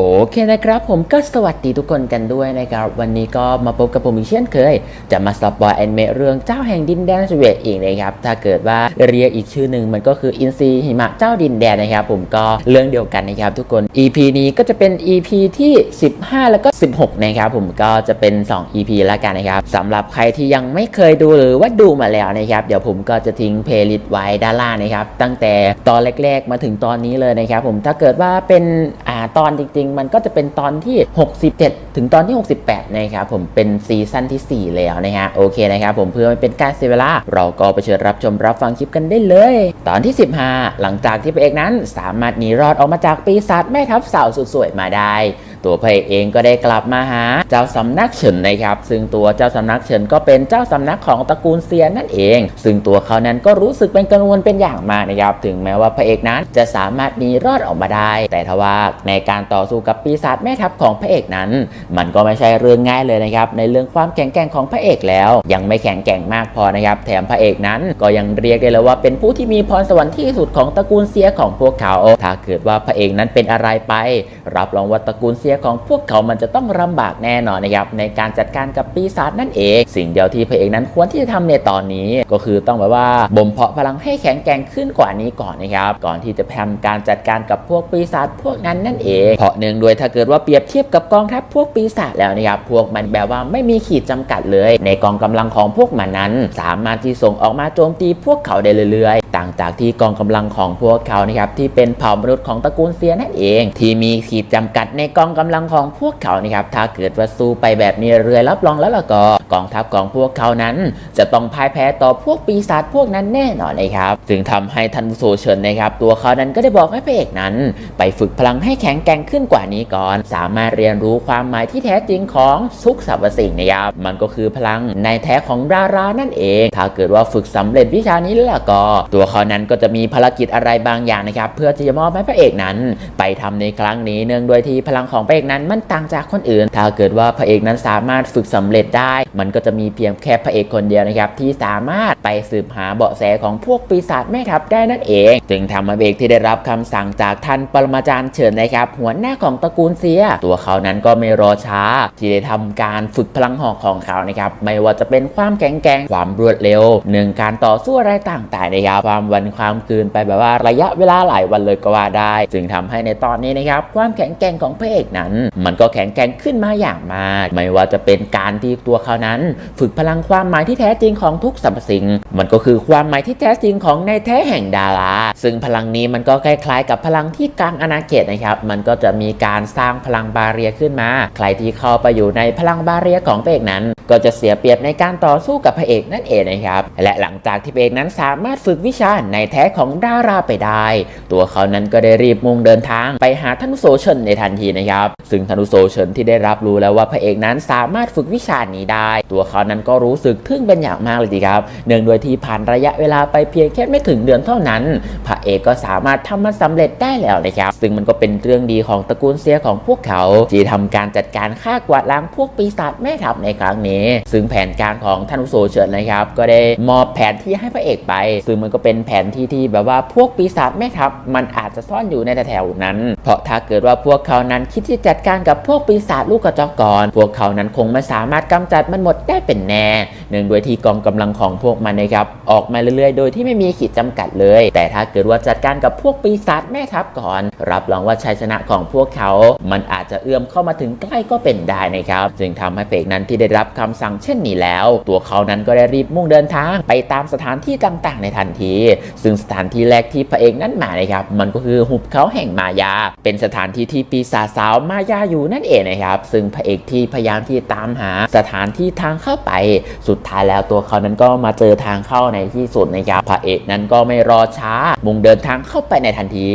โอเคนะครับผมก็สวัสดีทุกคนกันด้วยนะครับ วันนี้ก็มาพบกับผมอีกเช่นเคย จะมาสปอยแอนเมะเรื่องเจ้าแห่งดินแดนสวีเวตอีกนะครับ ถ้าเกิดว่าเรียกอีกชื่อหนึ่งมันก็คืออินซีหิมะเจ้าดินแดนนะครับ ผมก็เรื่องเดียวกันนะครับทุกคน EP นี้ก็จะเป็น EP ที่ 15 แล้วก็ 16 นะครับผมก็จะเป็น 2 EP แล้วกันนะครับสำหรับใครที่ยังไม่เคยดูหรือว่าดูมาแล้วนะครับเดี๋ยวผมก็จะทิ้งเพลย์ลิสต์ไว้ด้านล่างนะครับตั้งแต่ตอนแรก ๆ มาถึงตอนนี้เลยนะครับผมถ้าเกิดว่าเป็น ตอนจริง ๆ มันก็จะเป็นตอนที่ 67 ถึงตอนที่ 68 นะครับผมเป็นซีซั่นที่ 4 แล้วนะฮะโอเคนะครับผมเพื่อไม่เป็นการเสียเวลา เราก็ไปเชิญรับชมรับฟังคลิปกันได้เลย ตอนที่ 15 หลังจากที่พระเอกนั้นสามารถหนีรอดออกมาจากปีศาจแม่ทัพสาวสุดสวยมาได้ ตัวพระเอกเองก็ได้กลับมาหาเจ้าสำนักเฉินนะครับ ซึ่งตัวเจ้าสำนักเฉินก็เป็นเจ้าสำนักของตระกูลเซียนนั่นเอง ซึ่งตัวเขานั้นก็รู้สึกเป็นกังวลเป็นอย่างมากนะครับ ถึงแม้ว่าพระเอกนั้นจะสามารถหนีรอดออกมาได้ แต่ทว่าในการต่อสู้กับปีศาจแม่ทัพของพระเอกนั้น มันก็ไม่ใช่เรื่องง่ายเลยนะครับ ในเรื่องความแข็งแกร่งของพระเอกแล้ว ยังไม่แข็งแกร่งมากพอนะครับ แถมพระเอกนั้นก็ยังเรียกได้เลยว่าเป็นผู้ที่มีพรสวรรค์ที่สุดของตระกูลเซียของพวกเขา ถ้าเกิดว่าพระเอกนั้นเป็นอะไรไป รับรองว่าตระกูลเซียของพวกเขามันจะต้องลำบากแน่นอนนะครับในการจัดการกับปีศาจนั่นเอง สิ่งเดียวที่พระเอกนั้นควรที่จะทำในตอนนี้ ก็คือต้องแบบว่าบ่มเพาะพลังให้แข็งแกร่งขึ้นกว่านี้ก่อนนะครับก่อนที่จะทำการจัดการกับพวกปีศาจพวกนั้นนั่นเอง เพราะเนื่งด้วยถ้าเกิดว่าเปรียบเทียบกับกองทัพพวกปีศาจแล้วนะครับพวกมันแบบว่าไม่มีขีดจำกัดเลย ในกองกำลังของพวกมันนั้น สามารถที่ส่งออกมาโจมตีพวกเขาได้เรื่อย ต่างจากที่กองกำลังของพวกเขานะครับที่เป็นเผ่ามนุษย์ของตระกูลเซียนั่นเอง ที่มีขีดจำกัดในกองกำลังของพวกเขานะครับถ้าเกิดว่าสู้ไปแบบนี้เรือรับรองแล้วล่ะก็กองทัพของพวกเขานั้น จะต้องพ่ายแพ้ต่อพวกปีศาจพวกนั้นแน่นอนเลยครับจึงทำให้ทันโซเชิญนะครับ ตัวเขานั้นก็ได้บอกให้พระเอกนั้น ไปฝึกพลังให้แข็งแกร่งขึ้นกว่านี้ก่อน สามารถเรียนรู้ความหมายที่แท้จริงของทุกสรรพสิ่งนะครับมันก็คือพลังในแท้ของดารานั่นเอง ถ้าเกิดว่าฝึกสำเร็จวิชานี้แล้วล่ะก็ตัวเขานั้นก็จะมีภารกิจอะไรบางอย่างนะครับ เพื่อที่จะมอบให้พระเอกนั้น ไปทำในครั้งนี้เนื่องด้วยที่พลังของพระเอกนั้นมันต่างจากคนอื่น ถ้าเกิดว่าพระเอกนั้นสามารถฝึกสำเร็จได้ มันก็จะมีเพียงแค่พระเอกคนเดียวนะครับที่สามารถไปสืบหาเบาะแสของพวกปีศาจแม่ทัพได้นั่นเอง จึงทำให้พระเอกที่ได้รับคำสั่งจากท่านปรมาจารย์เฉินนะครับ หัวหน้าของตระกูลเซีย ตัวเขานั้นก็ไม่รอช้า ที่ได้ทำการฝึกพลังหอกของเขานะครับไม่ว่าจะเป็นความแข็งแกร่งความรวดเร็วหนึ่งการต่อสู้อะไรต่างๆนะครับความวันความคืนไปแบบว่าระยะเวลาหลายวันเลยก็ว่าได้ จึงทำให้ในตอนนี้นะครับความแข็งแกร่งของพระเอกนั้น มันก็แข็งแกร่งขึ้นมาอย่างมาก ไม่ว่าจะเป็นการที่ตัวเขานั้น ฝึกพลังความหมายที่แท้จริงของทุกสรรพสิ่ง มันก็คือความหมายที่แท้จริงของในแท้แห่งดาราซึ่งพลังนี้มันก็คล้ายๆ กับพลังที่กลางอาณาเขตนะครับ มันก็จะมีการสร้างพลังบาเรียขึ้นมา ใครที่เข้าไปอยู่ในพลังบาเรียของพระเอกนั้น ก็จะเสียเปรียบในการต่อสู้กับพระเอกนั่นเองนะครับ และหลังจากที่พระเอกนั้นสามารถฝึกวิชาในแท้ของดาราไปได้ ตัวเขานั้นก็ได้รีบมุ่งเดินทางไปหาธนุโซเชินในทันทีนะครับ ซึ่งธนุโซเชินที่ได้รับรู้แล้วว่าพระเอกนั้นสามารถฝึกวิชานี้ได้ ตัวเขานั้นก็รู้สึกทึ่งเป็นอย่างมากเลยทีครับ เนื่องด้วยที่ผ่านระยะเวลาไปเพียงแค่ไม่ถึงเดือนเท่านั้น พระเอกก็สามารถทำมันสำเร็จได้แล้วนะครับ ซึ่งมันก็เป็นเรื่องดีของตระกูลเซียของพวกเขาที่ทำการจัดการฆ่ากวาดล้างพวกปีศาจแม่ทัพในครั้งนี้ ซึ่งแผนการของท่านุโสเฉินนะครับ ก็ได้มอบแผนที่ให้พระเอกไป ซึ่งมันก็เป็นแผนที่ที่แบบว่าพวกปีศาจแม่ทัพมันอาจจะซ่อนอยู่ในแถวๆนั้น เพราะถ้าเกิดว่าพวกเขานั้นคิดที่จัดการกับพวกปีศาจลูกกระจอกกรพวกเขานั้นคงไม่สามารถกำจัดมันหมดได้เป็นแน่เนื่องด้วยที่กองกำลังของพวกมันนะครับออกมาเรื่อยๆ โดยที่ไม่มีขีดจำกัดเลย แต่ถ้าเกิดว่าจัดการกับพวกปีศาจแม่ทัพก่อน รับรองว่าชัยชนะของพวกเขา มันอาจจะเอื้อมเข้ามาถึงใกล้ก็เป็นได้นะครับจึงทำให้เพกนั้นที่ได้รับคำสั่งเช่นนี้แล้ว ตัวเขานั้นก็ได้รีบมุ่งเดินทางไปตามสถานที่ต่างๆ ในทันทีซึ่งสถานที่แรกที่พระเอกนั้นมานะครับมันก็คือหุบเขาแห่งมายา เป็นสถานที่ที่ปีศาจสาวมายาอยู่นั่นเองนะครับซึ่งพระเอกที่พยายามที่ตามหาสถานที่ทางเข้าไป สุดท้ายแล้วตัวเขานั้นก็มาเจอทางเข้าในที่สุดนะครับพระเอกนั้นก็ไม่รอช้า มุ่งเดินทางเข้าไปในทันที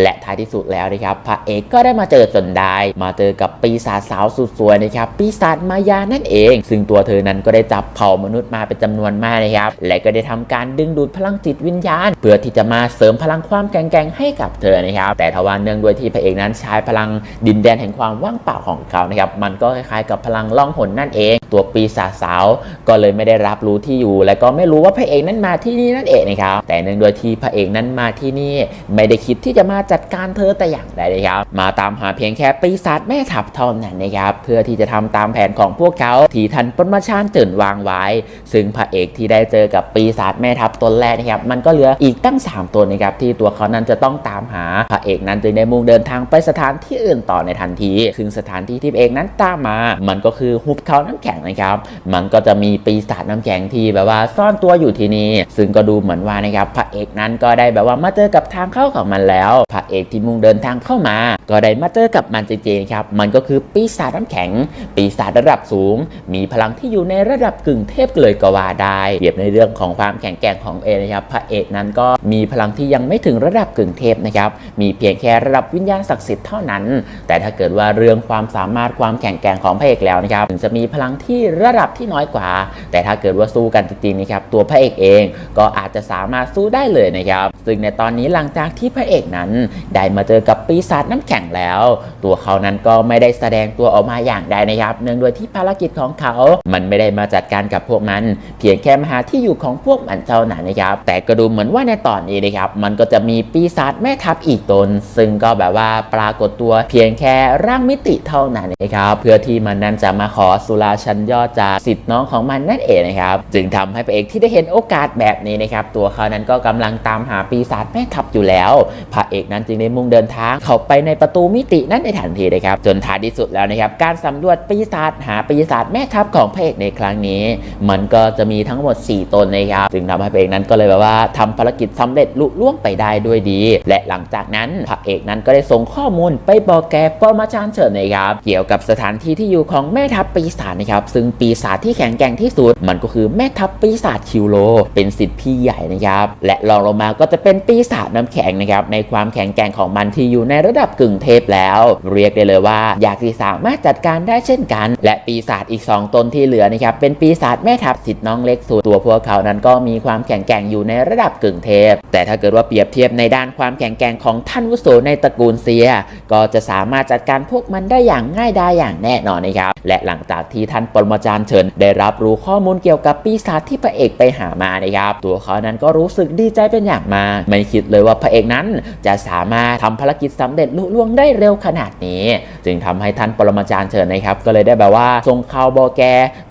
และท้ายที่สุดแล้วนะครับพระเอกก็ได้มาเจอจนได้ มาเจอกับปีศาจสาวสุดสวยนะครับปีศาจมายานั่นเอง ซึ่งตัวเธอนั้นก็ได้จับเผ่ามนุษย์มาเป็นจำนวนมากนะครับและก็ได้ทำการดึงดูดพลังจิตวิญญาณ เพื่อที่จะมาเสริมพลังความแกร่งๆให้กับเธอนะครับ แต่ทว่าเนื่องด้วยที่พระเอกนั้นใช้พลังดินแดนแห่งความว่างเปล่าของเขานะครับ มันก็คล้ายๆกับพลังล่องหนนั่นเอง ตัวปีศาจสาวก็เลยไม่ได้รับรู้ที่อยู่ และก็ไม่รู้ว่าพระเอกนั้นมาที่นี่นั่นเองนะครับ แต่เนื่องโดยที่พระเอกนั้นมาที่นี่ ไม่ได้คิดที่จะมาจัดการเธอแต่อย่างใดเลยครับ มาตามหาเพียงแค่ปีศาจแม่ทัพเท่านั้นนะครับ เพื่อที่จะทำตามแผนของพวกเขาที่ทันปรมาชาญเจินวางไว้ ซึ่งพระเอกที่ได้เจอกับปีศาจแม่ทัพตนแรกนะครับมันก็เหลืออีกตั้ง 3 ตัวนะครับที่ตัวเขานั้นจะต้องตามหาพระเอกนั้นจึงได้มุ่งเดินทางไปสถานที่อื่นต่อในทันทีซึ่งสถานที่ที่พระเอกนั้นตามมา มันก็คือหุบเขาน้ำแข็งนะครับ มันก็จะมีปีศาจน้ำแข็งที่แบบว่าซ่อนตัวอยู่ที่นี่ ซึ่งก็ดูเหมือนว่านะครับพระเอกนั้นก็ได้แบบว่ามาเจอกับทางเข้าของมันแล้ว พระเอกที่มุ่งเดินทางเข้ามา ก็ได้มาเจอกับมันจริงๆครับ มันก็คือปีศาจน้ำแข็ง ปีศาจระดับสูง มีพลังที่อยู่ในระดับกึ่งเทพเลยก็ว่าได้เปรียบในเรื่องของความแข็งแกร่งของเอนะครับพระเอกนั้นก็มีพลังที่ยังไม่ถึงระดับกึ่งเทพนะครับ มีเพียงแค่ระดับวิญญาณศักดิ์สิทธิ์เท่านั้น แต่ถ้าเกิดว่าเรื่องความสามารถความแข็งแกร่งของพระเอกแล้วนะครับถึงจะมีพลังที่ระดับที่น้อยกว่า แต่ถ้าเกิดว่าสู้กันจริงๆนะครับตัวพระเอกเองก็อาจจะสามารถสู้ได้เลยนะครับ ซึ่งในตอนนี้หลังจากที่พระเอกนั้นได้มาเจอกับปีศาจน้ำแข็งข็งแล้ว ตัวเขานั้นก็ไม่ได้แสดงตัวออกมาอย่างใดนะครับ เนื่องด้วยที่ภารกิจของเขา มันไม่ได้มาจัดการกับพวกมัน เพียงแค่มาหาที่อยู่ของพวกมันเท่านั้นนะครับ แต่ก็ดูเหมือนว่าในตอนนี้นะครับ มันก็จะมีปีศาจแม่ทัพอีกตน ซึ่งก็แบบว่าปรากฏตัวเพียงแค่ร่างมิติเท่านั้นนะครับ เพื่อที่มันนั้นจะมาขอสุราชันยอดจากสิทธิ์น้องของมันนั่นเองนะครับ จึงทำให้พระเอกที่ได้เห็นโอกาสแบบนี้นะครับ ตัวเขานั้นก็กำลังตามหาปีศาจแม่ทัพอยู่แล้ว พระเอกนั้นจึงได้มุ่งเดินทางเข้าไปในประประตูมิตินั้นในทันทีนะครับจนท้ายที่สุดแล้วนะครับการสำรวจปีศาจหาปีศาจแม่ทัพของพระเอกในครั้งนี้ มันก็จะมีทั้งหมด 4 ตนนะครับจึงทำให้พระเอกนั้นก็เลยแบบว่าทำภารกิจสำเร็จลุล่วงไปได้ด้วยดี และหลังจากนั้นพระเอกนั้นก็ได้ส่งข้อมูลไปบอกแกปรมาจารย์เฉินนะครับเกี่ยวกับสถานที่ที่อยู่ของแม่ทัพปีศาจนะครับซึ่งปีศาจที่แข็งแกร่งที่สุด มันก็คือแม่ทัพปีศาจคิวโล เป็นสิทธิ์พี่ใหญ่นะครับและรองลงมาก็จะเป็นปีศาจน้ำแข็งนะครับในความแข็งแกร่งของมันที่อยู่ในระดับกึ่งเทพแล้ว เรียกได้เลยว่าอยากที่สามารถจัดการได้เช่นกัน และปีศาจอีก 2 ตนที่เหลือนะครับเป็นปีศาจแม่ทัพสิทธิ์น้องเล็กสุดตัวพวกเขานั้นก็มีความแข็งแกร่งอยู่ในระดับกึ่งเทพ แต่ถ้าเกิดว่าเปรียบเทียบในด้านความแข็งแกร่งของท่านวุโสในตระกูลเซีย ก็จะสามารถจัดการพวกมันได้อย่างง่ายดายอย่างแน่นอนนะครับและหลังจากที่ท่านปรมาจารย์เฉินได้รับรู้ข้อมูลเกี่ยวกับปีศาจที่พระเอกไปหามานะครับตัวเขานั้นก็รู้สึกดีใจเป็นอย่างมากไม่คิดเลยว่าพระเอกนั้นจะสามารถทำภารกิจสำเร็จลุล่วงได้เร็วขนาดนี้ จึงทำให้ท่านปรมาจารย์เฉินนะครับ ก็เลยได้แบบว่าส่งข่าวบอแก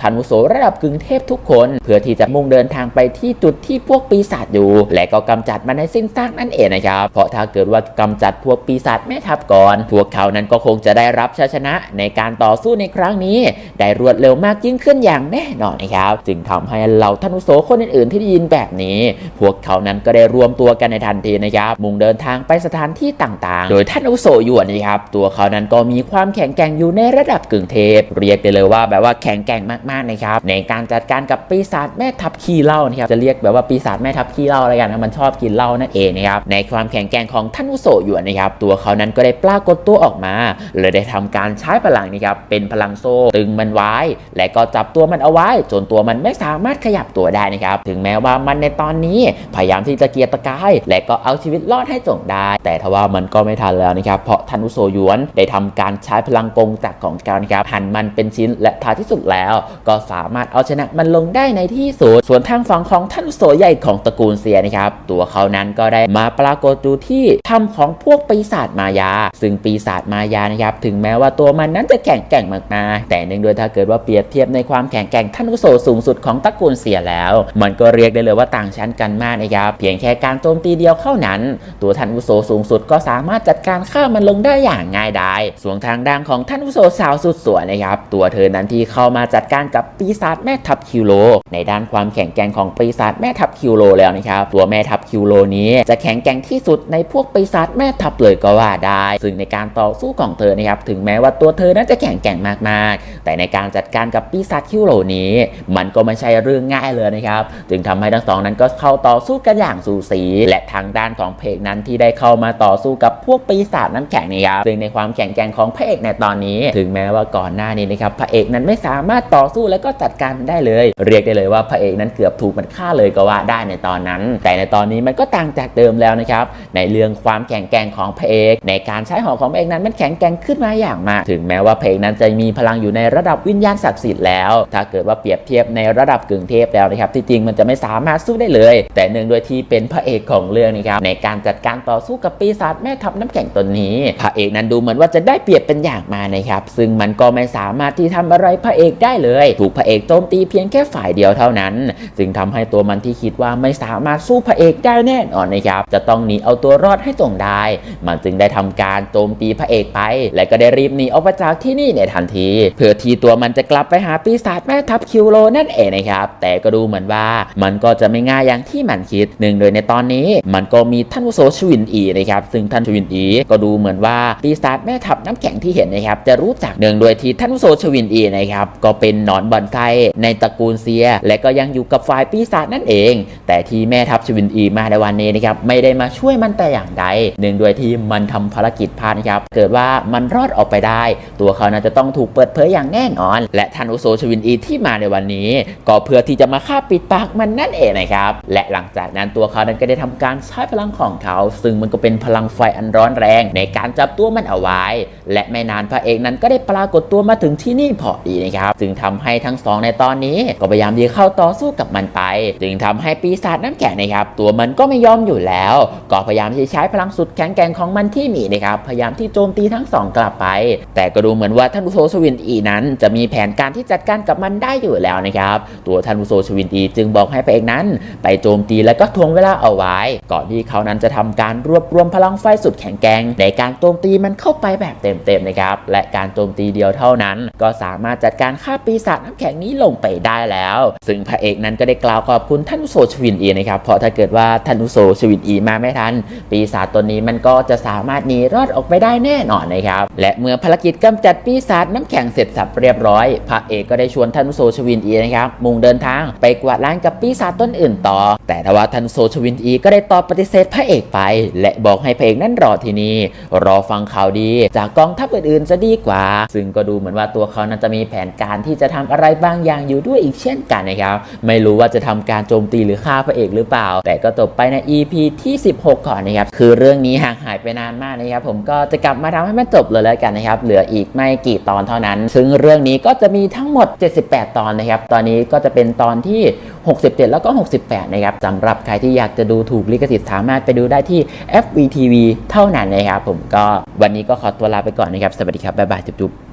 ท่านวุโสระดับกึ่งเทพทุกคน เพื่อที่จะมุ่งเดินทางไปที่จุดที่พวกปีศาจอยู่ และก็กำจัดมันให้สิ้นซากนั่นเองนะครับ เพราะถ้าเกิดว่ากำจัดพวกปีศาจแม่ทัพก่อน พวกเขานั้นก็คงจะได้รับชัยชนะในการต่อสู้ในครั้งนี้ ได้รวดเร็วมากยิ่งขึ้นอย่างแน่นอนนะครับ จึงทำให้เหล่าท่านวุโสคนอื่นๆ ที่ได้ยินแบบนี้ พวกเขานั้นก็ได้รวมตัวกันในทันทีนะครับ มุ่งเดินทางไปสถานที่ต่างๆ โดยท่านอุโสหยวนนะครับตัวเขานั้นก็มีความแข็งแกร่งอยู่ในระดับกึ่งเทพ เรียกได้เลยว่าแบบว่าแข็งแกร่งมากๆนะครับในการจัดการกับปีศาจแม่ทัพขี้เหล้านะครับจะเรียกแบบว่าปีศาจแม่ทัพขี้เหล้าอะไรกันนะมันชอบกินเหล้านั่นเองนะครับในความแข็งแกร่งของท่านอุโสหยวนนะครับตัวเขานั้นก็ได้ปรากฏตัวออกมาเลยได้ทำการใช้พลังนะครับเป็นพลังโซ่ตึงมันไว้ และก็จับตัวมันเอาไว้ จนตัวมันไม่สามารถขยับตัวได้นะครับถึงแม้ว่ามันในตอนนี้พยายามที่จะเกียรตะกาย และก็เอาชีวิตรอดให้จงได้ แต่ทว่ามันก็ไม่ทันแล้วนะครับเพราะทันุโซยวน ได้ทำการใช้พลังกงจักรของการนะครับหั่นมันเป็นชิ้นและท้ายที่สุดแล้ว ก็สามารถเอาชนะมันลงได้ในที่สุด ส่วนทางฝั่งของทันุโซใหญ่ของตระกูลเซียนะครับ ตัวเขานั้นก็ได้มาปรากฏอยู่ที่ถ้ำของพวกปีศาจมายา ซึ่งปีศาจมายานะครับ ถึงแม้ว่าตัวมันนั้นจะแข็งแกร่งมากๆแต่เนื่องด้วยถ้าเกิดว่าเปรียบเทียบในความแข็งแกร่งทันุโซสูงสุดของตระกูลเซียแล้ว มันก็เรียกได้เลยว่าต่างชั้นกันมากนะครับเพียงแค่การโจมตีเดียวเท่านั้น ตัวท่านุโสสูงสุดก็สามารถจัดการฆ่ามันลงได้อย่างง่ายดายส่วนทางด้านของท่านอุโสสาวสุดสวยนะครับตัวเธอนั้นที่เข้ามาจัดการกับปีศาจแม่ทัพคิวโล ในด้านความแข็งแกร่งของปีศาจแม่ทัพคิวโลแล้วนะครับตัวแม่ทัพคิวโลนี้จะแข็งแกร่งที่สุดในพวกปีศาจแม่ทัพเลยก็ว่าได้ ซึ่งในการต่อสู้ของเธอนะครับถึงแม้ว่าตัวเธอนั้นจะแข็งแกร่งมากๆ แต่ในการจัดการกับปีศาจคิวโลนี้ มันก็ไม่ใช่เรื่องง่ายเลยนะครับจึงทำให้ทั้งสองนั้นก็เข้าต่อสู้กันอย่างสูสี และทางด้านของเพกนั้นที่ได้เข้ามาต่อสู้กับพวกปีศาจน้ำำแข็งนะครับซึ่งในความแข็งแกร่งของพระเอกในตอนนี้ ถึงแม้ว่าก่อนหน้านี้นะครับพระเอกนั้นไม่สามารถต่อสู้และก็จัดการได้เลย เรียกได้เลยว่าพระเอกนั้นเกือบถูกมันฆ่าเลยก็ว่าได้ในตอนนั้น แต่ในตอนนี้มันก็ต่างจากเดิมแล้วนะครับในเรื่องความแข็งแกร่งของพระเอก ในการใช้หอกของพระเอกนั้นมันแข็งแกร่งขึ้นมาอย่างมากถึงแม้ว่าพระเอกนั้นจะมีพลังอยู่ในระดับวิญญาณศักดิ์สิทธิ์แล้ว ถ้าเกิดว่าเปรียบเทียบในระดับกึ่งเทพแล้วนะครับที่จริงมันจะไม่สามารถสู้ได้เลย แต่เนื่องด้วยที่เป็นพระเอกของเรื่องนะครับในการจัดการต่อสู้กับปีศาจแม่ทัพน้ำแข็งตนนี้พระเอกนั้นดูเหมือนว่าจะได้เปรียบเป็นอย่างมานะครับ ซึ่งมันก็ไม่สามารถที่ทำอะไรพระเอกได้เลย ถูกพระเอกโจมตีเพียงแค่ฝ่ายเดียวเท่านั้น จึงทำให้ตัวมันที่คิดว่าไม่สามารถสู้พระเอกได้แน่นอนนะครับ จะต้องหนีเอาตัวรอดให้จงได้ มันจึงได้ทำการโจมตีพระเอกไป และก็ได้รีบหนีออกมาจากที่นี่ในทันที เพื่อที่ตัวมันจะกลับไปหาปีศาจแม่ทัพคิวโรนั่นเองนะครับ แต่ก็ดูเหมือนว่ามันก็จะไม่ง่ายอย่างที่มันคิดหนึ่งโดยในตอนนี้ มันก็มีท่านอุโสชวินอีนะครับ ซึ่งท่านชวินอีก็ดูเหเหมือนว่าปีศาจแม่ทัพน้ำแข็งที่เห็นนะครับจะรู้จักเนื่องโดยที่ท่านโสชวินอีนะครับก็เป็นหนอนบอนไซในตระกูลเซีย และก็ยังอยู่กับฝ่ายปีศาจนั่นเอง แต่ที่แม่ทัพชวินอีมาในวันนี้นะครับไม่ได้มาช่วยมันแต่อย่างใดเนื่องด้วยที่มันทำภารกิจพลาดนะครับเกิดว่ามันรอดออกไปได้ ตัวเขาน่าจะต้องถูกเปิดเผยอย่างแน่นอน และท่านอุโสชวินอีที่มาในวันนี้ ก็เพื่อที่จะมาฆ่าปิดปากมันนั่นเองนะครับและหลังจากนั้นตัวเขานั้นก็ได้ทำการใช้พลังของเขา ซึ่งมันก็เป็นพลังไฟอันร้อนแรงในการจับตัวมันเอาไว้ และไม่นานพระเอกนั้นก็ได้ปรากฏตัวมาถึงที่นี่พอดีนะครับจึงทำให้ทั้งสองในตอนนี้ก็พยายามที่เข้าต่อสู้กับมันไป จึงทำให้ปีศาจน้ำแข็งนะครับตัวมันก็ไม่ยอมอยู่แล้ว ก็พยายามที่จะใช้พลังสุดแข็งแกร่งของมันที่มีนะครับพยายามที่โจมตีทั้งสองกลับไป แต่ก็ดูเหมือนว่าท่านอุโสชวินอีนั้น จะมีแผนการที่จัดการกับมันได้อยู่แล้วนะครับตัวท่านอุโสชวินอีจึงบอกให้พระเอกนั้น ไปโจมตีและก็ทวงเวลาเอาไว้ ก่อนที่เขานั้นจะทำการรวบรวมพลังไฟสุดแข็งแกร่งในการการโจมตีมันเข้าไปแบบเต็มๆนะครับ และการโจมตีเดียวเท่านั้น ก็สามารถจัดการฆ่าปีศาจน้ำแข็งนี้ลงไปได้แล้ว ซึ่งพระเอกนั้นก็ได้กล่าวขอบคุณท่านอุโสชวินอีนะครับ เพราะถ้าเกิดว่าท่านอุโสชวินอีมาไม่ทัน ปีศาจตัวนี้มันก็จะสามารถหนีรอดออกไปได้แน่นอนนะครับ และเมื่อภารกิจกำจัดปีศาจน้ำแข็งเสร็จสับเรียบร้อย พระเอกก็ได้ชวนท่านอุโสชวินอีนะครับ มุ่งเดินทางไปกวาดล้างกับปีศาจต้นอื่นต่อแต่ทว่าท่านโซชวินอีก็ได้ตอบปฏิเสธพระเอกไป และบอกให้พระเอกนั้นรอที่นี่รอฟังข่าวดี จากกองทัพอื่นๆจะดีกว่า ซึ่งก็ดูเหมือนว่าตัวเขานั้นจะมีแผนการที่จะทำอะไรบางอย่างอยู่ด้วยอีกเช่นกันนะครับ ไม่รู้ว่าจะทำการโจมตีหรือฆ่าพระเอกหรือเปล่า แต่ก็จบไปใน EP ที่ 16 ก่อนนะครับ คือเรื่องนี้ห่างหายไปนานมากนะครับ ผมก็จะกลับมาทำให้มันจบเลยแล้วกันนะครับ เหลืออีกไม่กี่ตอนเท่านั้น ซึ่งเรื่องนี้ก็จะมีทั้งหมด 78 ตอนนะครับ ตอนนี้ก็จะเป็นตอนที่ 67 แล้วก็ 68 นะครับสำหรับใครที่อยากจะดูถูกลิขสิทธิ์สามารถไปดูได้ที่ FVTV เท่านั้นนะครับผมก็วันนี้ก็ขอตัวลาไปก่อนนะครับ สวัสดีครับ บ๊ายบายจุ๊บ